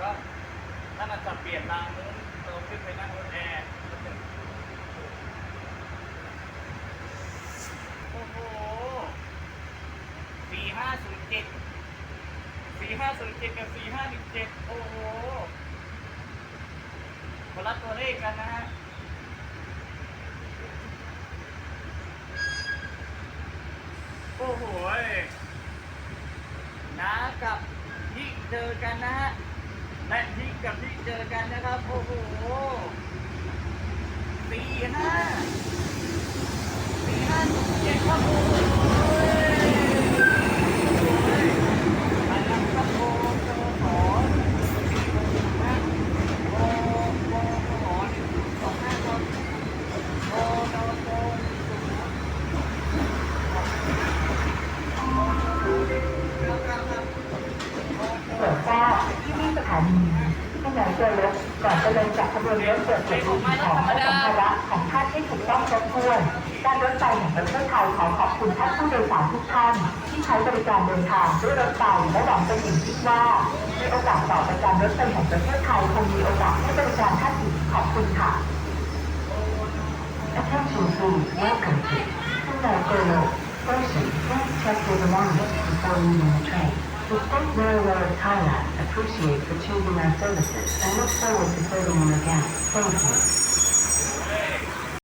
ก็ถ้ามันจะเปลี่ยนรางนู้นเราขึ้นไปนั่งรถแอร์โอ้โหสี่ห้าศูนย์เจ็ดสี่ห้าศูนย์เจ็ดกับสี่ห้าหนึ่เจ็ดโอ้โหคนละตัวเลขกันนะฮะโอ้โหน้ากับที่เจอกันนะฮะ และที่กับที่เจอกันนะครับ โอ้โหสี่ห้าสี่ห้าเจ็ดครับโอ้านีที่ไหนเจอรถก่อนจะลงจากขบวนรถเปิดเผยของสัมภาระของท่านให้ถูกต้องครบถ้วนการรถไฟแห่งประเทศไทยขอขอบคุณท่านผู้โดยสารทุกท่าน ที่ใช้บริการเดินทางด้วยรถไฟและหวังเป็นอย่างยิ่งว่าในโอกาสต่อไปการรถไฟแห่งประเทศไทยคงมีโอกาสให้บริการท่านอีกขอบคุณค่ะ Attention please, welcome to Singapore. Person, please check your belongings before leaving the train. The State Railway of Thailand appreciates the choosing our services and look forward to serving you again. Thank you.